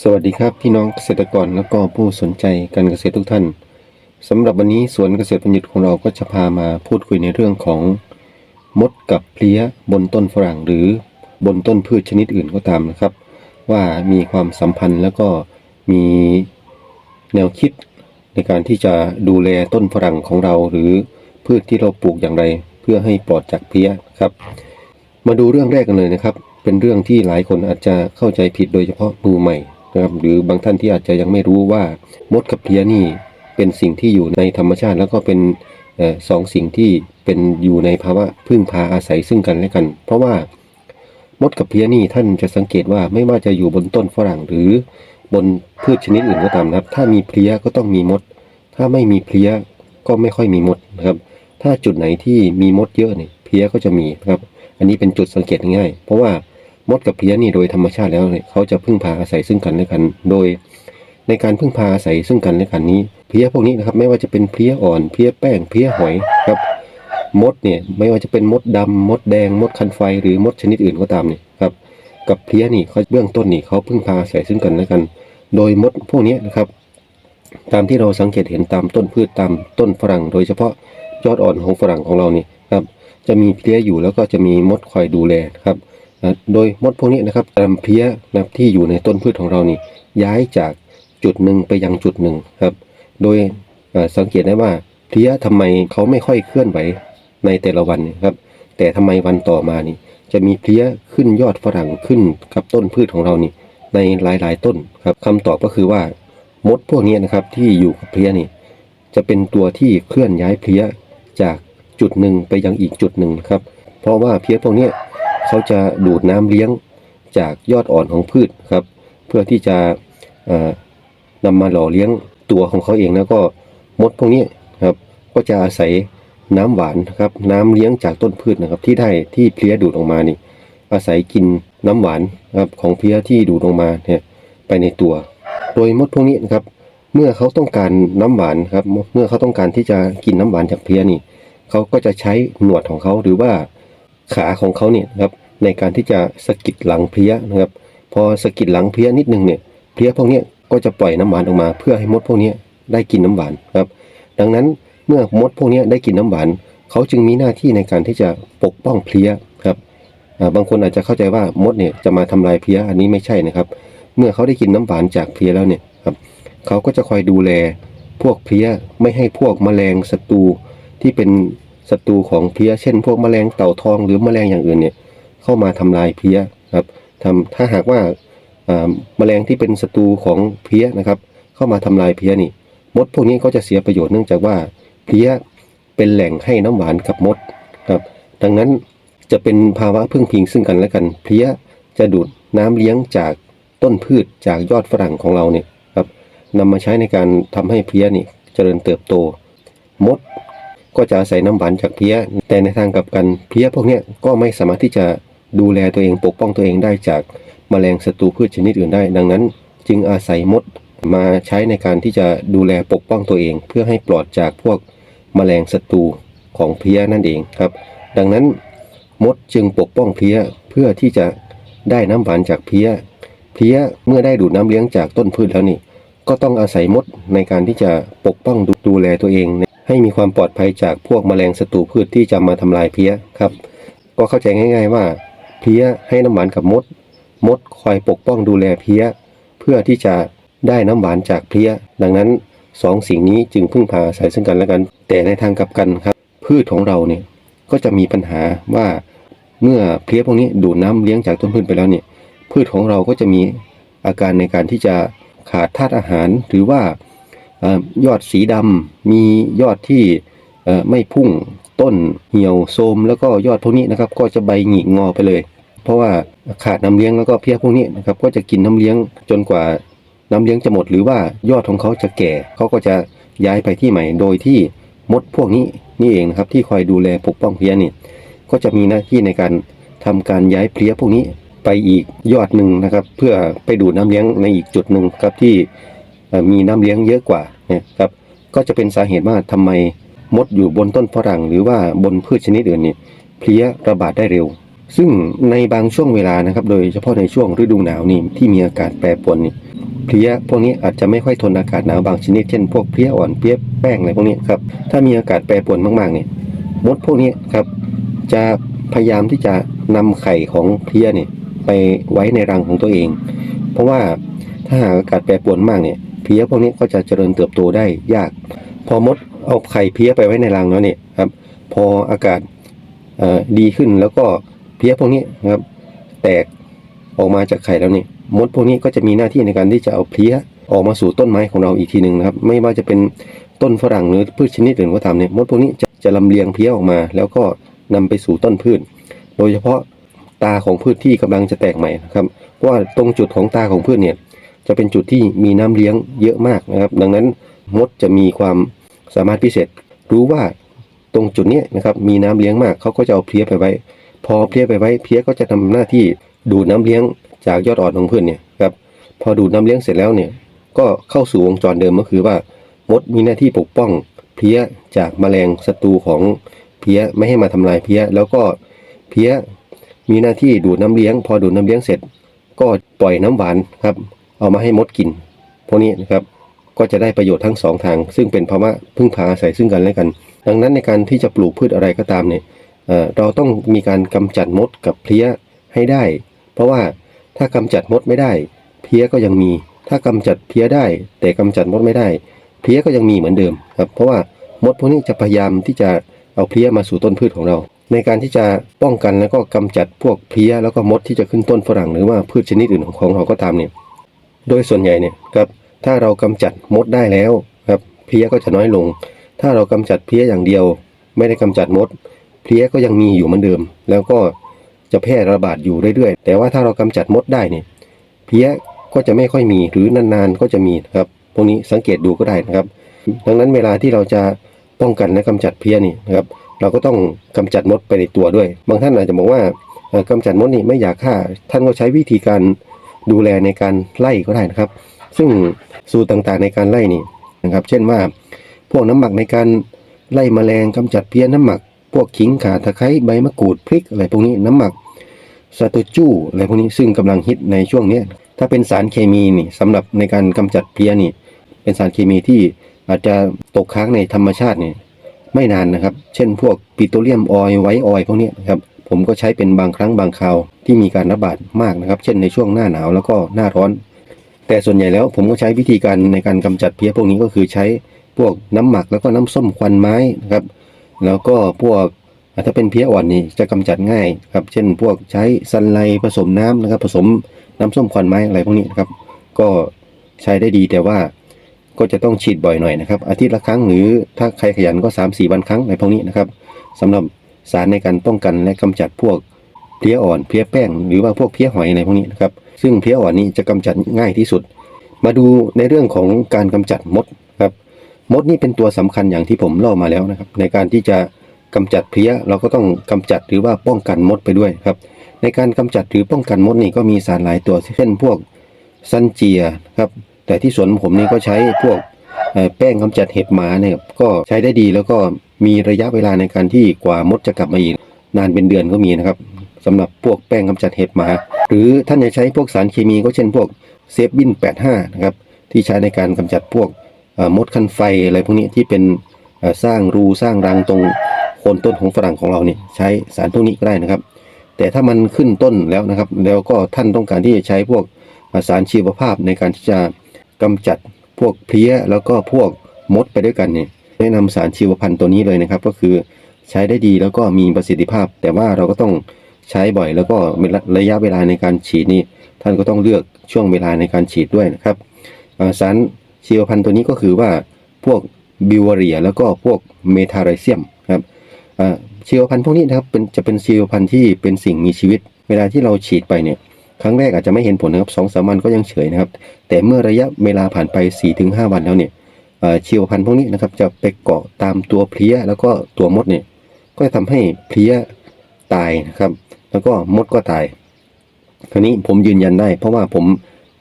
สวัสดีครับพี่น้องเกษตรกรและก็ผู้สนใจการเกษตรทุกท่านสำหรับวันนี้สวนเกษตรพันธุ์ของเราก็จะพามาพูดคุยในเรื่องของมดกับเพลี้ยบนต้นฝรั่งหรือบนต้นพืชชนิดอื่นก็ตามนะครับ ว่ามีความสัมพันธ์แล้วก็มีแนวคิดในการที่จะดูแลต้นฝรั่งของเรา หรือพืชที่เราปลูกอย่างไร เพื่อให้ปลอดจากเพลี้ยครับ มาดูเรื่องแรกกันเลยนะครับ เป็นเรื่องที่หลายคนอาจจะเข้าใจผิดโดยเฉพาะมือใหม่ นะครับหรือบางท่านที่อาจจะยังไม่รู้ว่ามดกับเพลี้ยนี่เป็นสิ่งที่อยู่ในธรรมชาติแล้วก็เป็นออสองสิ่งที่เป็นอยู่ในภาวะพึ่งพาอาศัยซึ่งกันและกัน เพราะว่ามดกับเพี้ยนี่ท่านจะสังเกตว่าไม่ว่าจะอยู่บนต้นฝรั่งหรือบนพืชชนิดอื่นก็ตามนะครับ ถ้ามีเพลี้ยก็ต้องมีมด ถ้าไม่มีเพลี้ยก็ไม่ค่อยมีมดนะครับ ถ้าจุดไหนที่มีมดเยอะเนี่ยเพลี้ยก็จะมีนะครับ อันนี้เป็นจุดสังเกตง่าย เพราะว่า มดกับเพลี้ยนี่โดยธรรมชาติแล้วเขาจะพึ่งพาอาศัยซึ่งกันและกัน โดย ในการพึ่งพาอาศัยซึ่งกันและกันนี้เพลี้ยพวกนี้นะครับไม่ว่าจะเป็นเพลี้ยอ่อนเพลี้ยแป้งเพลี้ยหอยครับมดเนี่ยไม่ว่าจะเป็นมดดำมดแดงมดคันไฟหรือมดชนิดอื่นก็ตามเนี่ยครับกับเพลี้ยนี่เขาเบื้องต้นนี่เขาพึ่งพาอาศัยซึ่งกันและกัน โดยมดพวกนี้นะครับ ตามที่เราสังเกตเห็นตามต้นพืชตามต้นฝรั่ง โดยเฉพาะยอดอ่อนของฝรั่งของเรานี่ครับจะมีเพลี้ยอยู่แล้วก็จะมีมดคอยดูแลครับ โดยมดพวกนี้นะครับตามเพี้ยนะครับที่อยู่ในต้นพืชของเรานี่ย้ายจากจุดหนึ่งไปยังจุดหนึ่งครับ โดยสังเกตได้ว่าเพี้ยทำไมเขาไม่ค่อยเคลื่อนไหวในแต่ละวันครับ แต่ทำไมวันต่อมานี่ จะมีเพี้ยขึ้นยอดฝรั่งขึ้นกับต้นพืชของเรานี่ในหลายๆ ต้นครับคำตอบก็คือว่ามดพวกนี้นะครับที่อยู่กับเพี้ยนี่ จะเป็นตัวที่เคลื่อนย้ายเพี้ยจากจุดหนึ่งไปยังอีกจุดหนึ่งครับ เพราะว่าเพี้ยพวกนี้ เขาจะดูดน้ำเลี้ยงจากยอดอ่อนของพืชครับ เพื่อที่จะเอ่อนำมาหล่อเลี้ยงตัวของเขาเองแล้วก็มดพวกนี้ครับก็จะอาศัยน้ำหวานครับน้ำเลี้ยงจากต้นพืชนะครับ ที่ได้ที่เพลี้ยดูดออกมานี่ อาศัยกินน้ำหวานครับของเพลี้ยที่ดูดออกมาเนี่ยไปในตัว โดยมดพวกนี้นะครับเมื่อเขาต้องการน้ำหวานครับ เมื่อเขาต้องการที่จะกินน้ำหวานจากเพลี้ยนี่ เขาก็จะใช้หนวดของเขาหรือว่าขาของเขาเนี่ยครับ ในการที่จะสะกิดหลังเพี้ยนะครับ พอสะกิดหลังเพี้ยนิดนึงเนี่ยเพี้ยพวกนี้ก็จะปล่อยน้ำหวานออกมา เพื่อให้มดพวกนี้ได้กินน้ำหวานครับ ดังนั้นเมื่อมดพวกนี้ได้กินน้ำหวานเขาจึงมีหน้าที่ในการที่จะปกป้องเพี้ยครับบางคนอาจจะเข้าใจว่ามดเนี่ยจะมาทำลายเพี้ยอันนี้ไม่ใช่นะครับ เมื่อเขาได้กินน้ำหวานจากเพี้ยแล้วเนี่ยครับเขาก็จะคอยดูแลพวกเพี้ยไม่ให้พวกแมลงศัตรูที่เป็นศัตรูของเพี้ยเช่น พวกแมลงเต่าทองหรือแมลงอย่างอื่นเนี่ย เข้ามาทำลายเพี้ยครับทำถ้าหากว่าแมลงที่เป็นศัตรูของเพี้ยนะครับ เข้ามาทำลายเพี้ยนี่ มดพวกนี้ก็จะเสียประโยชน์เนื่องจากว่าเพี้ยเป็นแหล่งให้น้ำหวานกับมดครับ ดังนั้นจะเป็นภาวะพึ่งพิงซึ่งกันและกันเพี้ยจะดูดน้ำเลี้ยงจากต้นพืชจากยอดฝรั่งของเราเนี่ยครับนำมาใช้ในการทำให้เพี้ยนี่เจริญเติบโต มดก็จะอาศัยน้ำหวานจากเพี้ย แต่ในทางกลับกันเพี้ยพวกนี้ก็ไม่สามารถที่จะ ดูแลตัวเองปกป้องตัวเองได้จากแมลงศัตรูพืชชนิดอื่นได้ ดังนั้น จึงอาศัยมดมาใช้ในการที่จะดูแลปกป้องตัวเอง เพื่อให้ปลอดจากพวกแมลงศัตรูของเพี้ยนั่นเองครับ ดังนั้นมดจึงปกป้องเพี้ยเพื่อที่จะได้น้ำหวานจากเพี้ย เพี้ยเมื่อได้ดูดน้ำเลี้ยงจากต้นพืชแล้วนี่ ก็ต้องอาศัยมดในการที่จะปกป้องดูดูแลตัวเอง ให้มีความปลอดภัยจากพวกแมลงศัตรูพืชที่จะมาทำลายเพี้ยครับ ก็เข้าใจง่าย ๆว่า เพี้ยให้น้ำหวานกับมด มดคอยปกป้องดูแลเพี้ย เพื่อที่จะได้น้ำหวานจากเพี้ย ดังนั้นสองสิ่งนี้จึงพึ่งพาอาศัยซึ่งกันและกัน แต่ในทางกลับกันครับ พืชของเราเนี่ยก็จะมีปัญหาว่าเมื่อเพี้ยพวกนี้ดูดน้ำเลี้ยงจากต้นพืชไปแล้วเนี่ย พืชของเราก็จะมีอาการในการที่จะขาดธาตุอาหาร หรือว่าอยอดสีดำมียอดที่ไม่พุ่งต้นเหี่ยวโทมแล้วก็ยอดพวกนี้นะครับ ก็จะใบหงิกงอไปเลย เพราะว่าขาดน้ำเลี้ยงแล้วก็เพี้ยพวกนี้นะครับก็จะกินน้ำเลี้ยงจนกว่าน้ำเลี้ยงจะหมด หรือว่ายอดของเขาจะแก่เขาก็จะย้ายไปที่ใหม่ โดยที่มดพวกนี้นี่เองนะครับที่คอยดูแลปกป้องเพี้ยนี่ก็จะมีหน้าที่ในการทำการย้ายเพี้ยพวกนี้ไปอีกยอดหนึ่งนะครับ เพื่อไปดูดน้ำเลี้ยงในอีกจุดหนึ่งครับที่มีน้ำเลี้ยงเยอะกว่าเนี่ยครับก็จะเป็นสาเหตุว่าทำไมมดอยู่บนต้นฝรั่งหรือว่าบนพืชชนิดอื่นนี่เพลี้ยระบาดได้เร็ว ซึ่งในบางช่วงเวลานะครับ โดยเฉพาะในช่วงฤดูหนาวนี่ที่มีอากาศแปรปรวนนี่เพลี้ยพวกนี้อาจจะไม่ค่อยทนอากาศหนาวบางชนิดเช่นพวกเพลี้ยอ่อนเพลี้ยแป้งอะไรพวกนี้ครับถ้ามีอากาศแปรปรวนมากๆเนี่ยมดพวกนี้ครับจะพยายามที่จะนำไข่ของเพลี้ยเนี่ยไปไว้ในรังของตัวเอง เพราะว่าถ้าหากอากาศแปรปรวนมากเนี่ยเพลี้ยพวกนี้ก็จะเจริญเติบโตได้ยาก พอมดเอาไข่เพลี้ยไปไว้ในรังแล้วเนี่ยครับพออากาศดีขึ้นแล้วก็ เพี้ยพวกนี้นะครับ แตกออกมาจากไข่แล้วนี่มดพวกนี้ก็จะมีหน้าที่ในการที่จะเอาเพี้ยออกมาสู่ต้นไม้ของเราอีกทีหนึ่งนะครับ ไม่ว่าจะเป็นต้นฝรั่งหรือพืชชนิดอื่นก็ตามเนี่ยมดพวกนี้จะจะลำเลียงเพี้ยออกมา แล้วก็นำไปสู่ต้นพืช โดยเฉพาะตาของพืชที่กำลังจะแตกใหม่นะครับเพราะว่าตรงจุดของตาของพืชเนี่ยจะเป็นจุดที่มีน้ำเลี้ยงเยอะมากนะครับ ดังนั้นมดจะมีความสามารถพิเศษ รู้ว่าตรงจุดนี้นะครับมีน้ำเลี้ยงมากเขาก็จะเอาเพี้ยไปไว้ พอเพี้ยไปไว้เพี้ยก็จะทำหน้าที่ดูดน้ำเลี้ยงจากยอดอ่อนของพืชเนี่ยครับพอดูดน้ำเลี้ยงเสร็จแล้วเนี่ยก็เข้าสู่วงจรเดิมก็คือว่ามดมีหน้าที่ปกป้องเพี้ยจากแมลงศัตรูของเพี้ยไม่ให้มาทำลายเพี้ยแล้วก็เพี้ยมีหน้าที่ดูดน้ำเลี้ยง พอดูดน้ำเลี้ยงเสร็จ ก็ปล่อยน้ำหวานครับเอามาให้มดกินพวกนี้นะครับก็จะได้ประโยชน์ทั้งสองทาง ซึ่งเป็นภาวะพึ่งพาอาศัยซึ่งกันและกัน ดังนั้นในการที่จะปลูกพืชอะไรก็ตามเนี่ย เราต้องมีการกำจัดมดกับเพลี้ยให้ได้ เพราะว่าถ้ากำจัดมดไม่ได้ เพลี้ยก็ยังมี ถ้ากำจัดเพลี้ยได้ แต่กำจัดมดไม่ได้ เพลี้ยก็ยังมีเหมือนเดิมครับ เพราะว่ามดพวกนี้จะพยายามที่จะเอาเพลี้ยมาสู่ต้นพืชของเรา ในการที่จะป้องกันแล้วก็กำจัดพวกเพลี้ยแล้วก็มดที่จะขึ้นต้นฝรั่งหรือว่าพืชชนิดอื่นของเราก็ตามเนี่ย โดยส่วนใหญ่เนี่ยครับถ้าเรากำจัดมดได้แล้วครับเพลี้ยก็จะน้อยลง ถ้าเรากำจัดเพลี้ยอย่างเดียว ไม่ได้กำจัดมด เพลี้ยก็ยังมีอยู่เหมือนเดิม แล้วก็จะแพร่ระบาดอยู่เรื่อยๆ แต่ว่าถ้าเรากำจัดมดได้เนี่ยเพลี้ยก็จะไม่ค่อยมีหรือนานๆก็จะมีนะครับพวกนี้สังเกตดูก็ได้นะครับ ดังนั้นเวลาที่เราจะป้องกันและกำจัดเพลี้ยนี่นะครับ เราก็ต้องกำจัดมดไปในตัวด้วย บางท่านอาจจะบอกว่าเอ่อกำจัดมดนี่ไม่อยากฆ่า ท่านก็ใช้วิธีการดูแลในการไล่ก็ได้นะครับ ซึ่งสูตรต่างๆในการไล่นี่นะครับ เช่นว่า พวกน้ำหมักในการไล่แมลงกำจัดเพี้ยน้ำหมัก พวกขิงข่าตะไคร้ใบมะกรูดพริกอะไรพวกนี้น้ำหมักซาโตจูอะไรพวกนี้ซึ่งกำลังฮิตในช่วงเนี้ถ้าเป็นสารเคมีนี่สำหรับในการกำจัดเพลี้ยนี่ เป็นสารเคมีที่อาจจะตกค้างในธรรมชาตินี่ไม่นานนะครับ เช่นพวกปิโตรเลียมออยล์ไวท์ออยล์พวกนี้นะครับผมก็ใช้เป็นบางครั้งบางคราวที่มีการระบาดมากนะครับ เช่นในช่วงหน้าหนาวแล้วก็หน้าร้อน แต่ส่วนใหญ่แล้วผมก็ใช้วิธีการในการกำจัดเพี้ยพวกนี้ก็คือใช้พวกน้ำหมักแล้วก็น้ำส้มควันไม้นะครับ แล้วก็พวกถ้าเป็นเพี้ยอ่อนนี่จะกำจัดง่ายครับเช่น พวกใช้ซันไลผสมน้ำนะครับ ผสมน้ำส้มควันไม้อะไรพวกนี้นะครับ ก็ใช้ได้ดีแต่ว่าก็จะต้องฉีดบ่อยหน่อยนะครับ อาทิตย์ละครั้งหรือถ้าใครขยันก็3าสี่วันครั้งอะไรพวกนี้นะครับสำหรับสารในการป้องกันและกำจัดพวกเพี้ยอ่อนเพี้ยแป้ง หรือว่าพวกเพี้ยหอยอะไรพวกนี้นะครับ ซึ่งเพี้ยอ่อนนี่จะกำจัดง่ายที่สุด มาดูในเรื่องของการกำจัดมด มดนี่เป็นตัวสำคัญอย่างที่ผมเล่ามาแล้วนะครับ ในการที่จะกำจัดเพลี้ยเราก็ต้องกำจัดหรือว่าป้องกันมดไปด้วยครับ ในการกำจัดหรือป้องกันมดนี่ก็มีสารหลายตัวเช่นพวกซันเจียครับ แต่ที่สวนผมนี่ก็ใช้พวกแป้งกำจัดเห็บหมาเนี่ยก็ใช้ได้ดีแล้วก็มีระยะเวลาในการที่กว่ามดจะกลับมาอีกนานเป็นเดือนก็มีนะครับสำหรับพวกแป้งกำจัดเห็บหมา หรือท่านจะใช้พวกสารเคมีก็เช่นพวกเซฟบิน85นะครับที่ใช้ในการกำจัดพวก มดคันไฟอะไรพวกนี้ที่เป็นสร้างรูสร้างรังตรงโคนต้นของฝรั่งของเราเนี่ยใช้สารพวกนี้ก็ได้นะครับ แต่ถ้ามันขึ้นต้นแล้วนะครับ แล้วก็ท่านต้องการที่จะใช้พวกสารชีวภาพในการที่จะกำจัดพวกเพลี้ยแล้วก็พวกมดไปด้วยกันเนี่ยแนะนำสารชีวพันธุ์ตัวนี้เลยนะครับ ก็คือใช้ได้ดีแล้วก็มีประสิทธิภาพ แต่ว่าเราก็ต้องใช้บ่อยแล้วก็ระยะเวลาในการฉีดนี่ท่านก็ต้องเลือกช่วงเวลาในการฉีดด้วยนะครับสาร ชีวพันธุ์ตัวนี้ก็คือว่าพวกบิวเรีย แล้วก็พวกเมทาไรเซียมครับเอ่อชีวพันธุ์พวกนี้นะครับเป็นจะเป็นชีวพันธุ์ที่เป็นสิ่งมีชีวิต เวลาที่เราฉีดไปเนี่ยครั้งแรกอาจจะไม่เห็นผลนะครับสองสามวันก็ยังเฉยนะครับ แต่เมื่อระยะเวลาผ่านไป4ีถึงหวันแล้วเนี่ยเอ่อชีวพันธุ์พวกนี้นะครับจะไปเกาะตามตัวเพลี้ยแล้วก็ตัวมดเนี่ยก็จะทำให้เพลี้ยตายนะครับ แล้วก็มดก็ตาย คราวนี้ผมยืนยันได้ เพราะว่าผม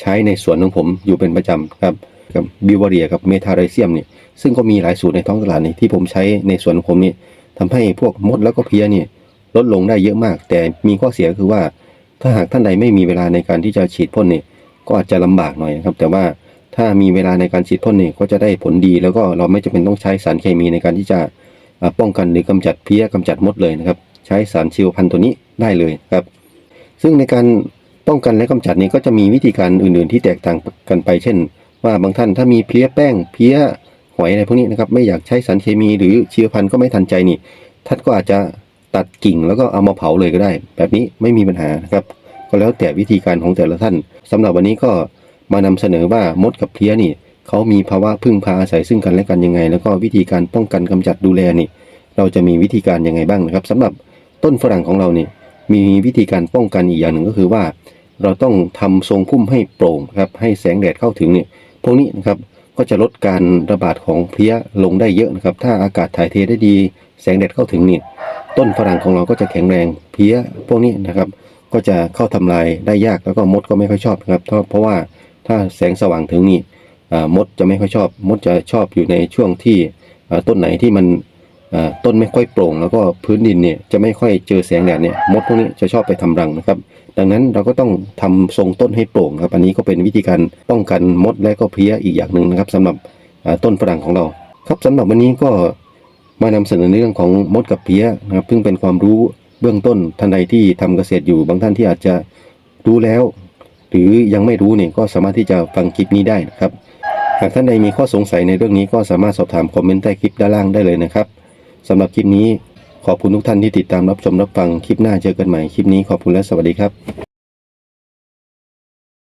ใช้ในสวนของผมอยู่เป็นประจำครับ กับบิวเรียกับเมทาไรเซียมเนี่ยซึ่งก็มีหลายสูตรในท้องตลาดนี่ที่ผมใช้ในสวนของผมนี่ทำให้พวกมดแล้วก็เพี้ยเนี่ยลดลงได้เยอะมาก แต่มีข้อเสียคือว่า ถ้าหากท่านใดไม่มีเวลาในการที่จะฉีดพ่นเนี่ยก็อาจจะลำบากหน่อยนะครับ แต่ว่าถ้ามีเวลาในการฉีดพ่นเนี่ยก็จะได้ผลดี แล้วก็เราไม่จำเป็นต้องใช้สารเคมีในการที่จะป้องกันหรือกำจัดเพี้ยกำจัดมดเลยนะครับ ใช้สารชีวพันธุ์ตัวนี้ได้เลยครับ ซึ่งในการป้องกันและกำจัดนี้ก็จะมีวิธีการอื่น ๆ ที่แตกต่างกันไป เช่น ว่าบางท่านถ้ามีเพี้ยแป้งเพี้ยหอยอะไรพวกนี้นะครับไม่อยากใช้สารเคมีหรือชีวพันธุ์ก็ไม่ทันใจนี่ท่านก็อาจจะตัดกิ่งแล้วก็เอามาเผาเลยก็ได้ แบบนี้ไม่มีปัญหานะครับ ก็แล้วแต่วิธีการของแต่ละท่านสำหรับวันนี้ก็มานำเสนอว่ามดกับเพี้ยนี่เขามีภาวะพึ่งพาอาศัยซึ่งกันและกันยังไง แล้วก็วิธีการป้องกันกำจัดดูแลนี่ เราจะมีวิธีการยังไงบ้างนะครับสำหรับต้นฝรั่งของเราเนี่ยมีวิธีการป้องกันอีกอย่างหนึ่งก็คือว่า เราต้องทำทรงพุ่มให้โปร่งครับให้แสงแดดเข้าถึงเนี่ย พวกนี้นะครับก็จะลดการระบาดของเพลี้ยลงได้เยอะนะครับ ถ้าอากาศถ่ายเทได้ดี แสงแดดเข้าถึงนี่ต้นฝรั่งของเราก็จะแข็งแรงเพลี้ยพวกนี้นะครับ ก็จะเข้าทำลายได้ยากแล้วก็มดก็ไม่ค่อยชอบนะครับเพราะว่าถ้าแสงสว่างถึงนี่มดจะไม่ค่อยชอบ มดจะชอบอยู่ในช่วงที่ต้นไหนที่มัน ต้นไม่ค่อยโปร่ง แล้วก็พื้นดินเนี่ยจะไม่ค่อยเจอแสงแดดเนี่ยมดพวกนี้จะชอบไปทำรังนะครับ ดังนั้นเราก็ต้องทำทรงต้นให้โปร่งครับ อันนี้ก็เป็นวิธีการป้องกันมดและก็เพี้ยอีกอย่างหนึ่งนะครับสำหรับต้นฝรั่งของเรา ครับสำหรับวันนี้ก็มานำเสนอในเรื่องของมดกับเพี้ยนะครับซึ่งเป็นความรู้เบื้องต้นท่านใดที่ทำเกษตรอยู่บางท่านที่อาจจะรู้แล้ว หรือยังไม่รู้เนี่ยก็สามารถที่จะฟังคลิปนี้ได้นะครับ หากท่านใดมีข้อสงสัยในเรื่องนี้ก็สามารถสอบถามคอมเมนต์ใต้คลิปด้านล่างได้เลยนะครับ สำหรับคลิปนี้ขอบคุณทุกท่านที่ติดตามรับชมรับฟังคลิปหน้าเจอกันใหม่คลิปนี้ขอบคุณและสวัสดีครับ